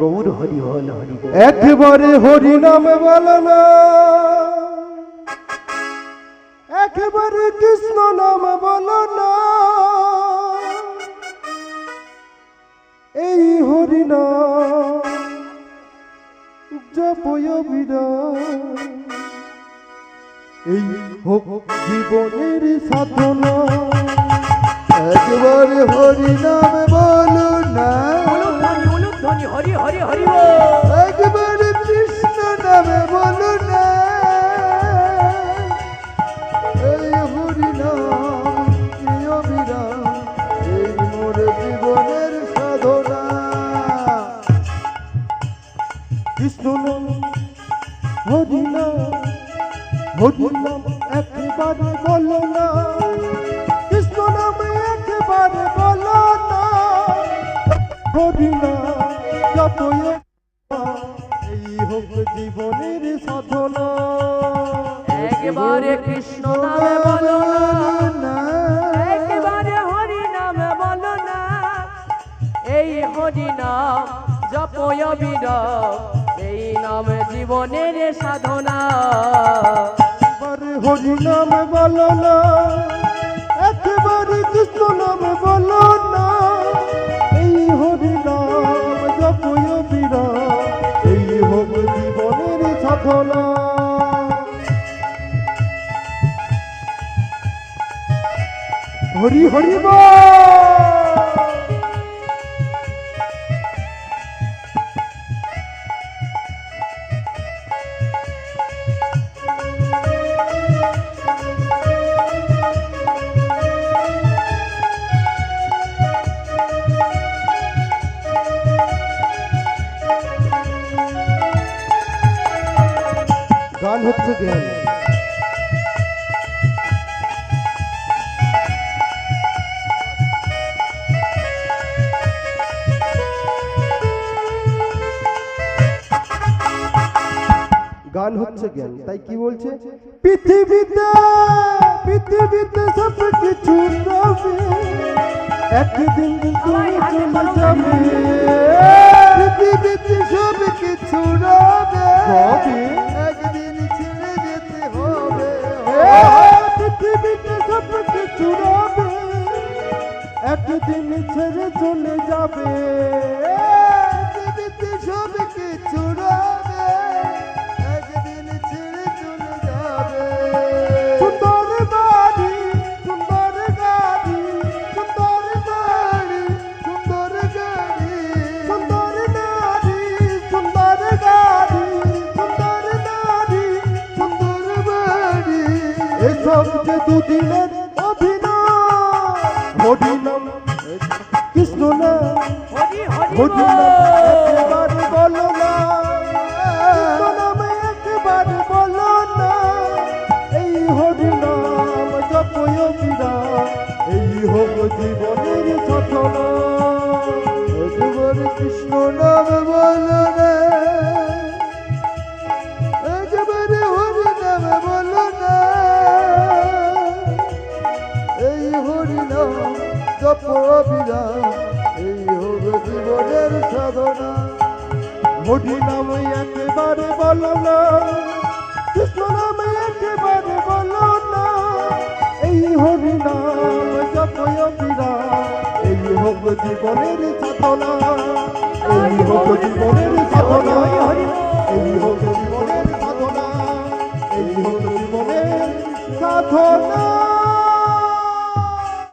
গৌর হরি হল হরি। একেবারে হরি নাম বলো না। একেবারে কৃষ্ণ নাম বলো না। এই হরি নাম এই হোক জীবনের সাধনা। কৃষ্ণ নাম হরি নাম হরি নাম একবারে বলো না। কৃষ্ণ নাম একবারে বলো না। হরি নাম যতই এই হোক জীবনের সাধনা। একবারে কৃষ্ণ নামে বলো না। একেবারে হরি নামে বলো না। এই হরি নাম জপয় বিরম নাম জীবনের সাধনা। হরি নাম বলো না, একবারে কৃষ্ণ নাম বলো না। এই হরি নাম জপয় বিরাম এই হোক জীবনের সাধনা। হরি হরি বল! হচ্ছে গান হচ্ছে জ্ঞান, তাই কি বলছে? পৃথিবীতে পৃথিবীতে সব কিছু একদিন পৃথিবীতে সব কিছু রবে। কিছু একদিন ছেড়ে চলে যাবে। পৃথিবীতে সব কিছু রবে, একদিন ছেড়ে চলে যাবে। সুন্দর বাড়ি সুন্দর গাড়ি, সুন্দর বাড়ি সুন্দর গাড়ি। সুন্দর নারী সুন্দর গাড়ি, সুন্দর নারী সুন্দর বাড়ি। এসব যে দুদিনের অভিনয় হরিনাম কৃষ্ণ না হরি হরি হরি একবার বলো। না নামে একবার বলো না। এই হরি নাম জপয় বিরাম এই হোক জীবনের সাধনা একবার কৃষ্ণ নাম বলো না। এই হরি নাম জপ বিরাম এই হোক জীবনের সাধনা। হরি নাম একেবারে বলো না কৃষ্ণ নাম একেবারে বলো না এই হরি নাম জপ বিরাম এই হোক জীবনের সাধনা এই হোক জীবনের সাধনা। এই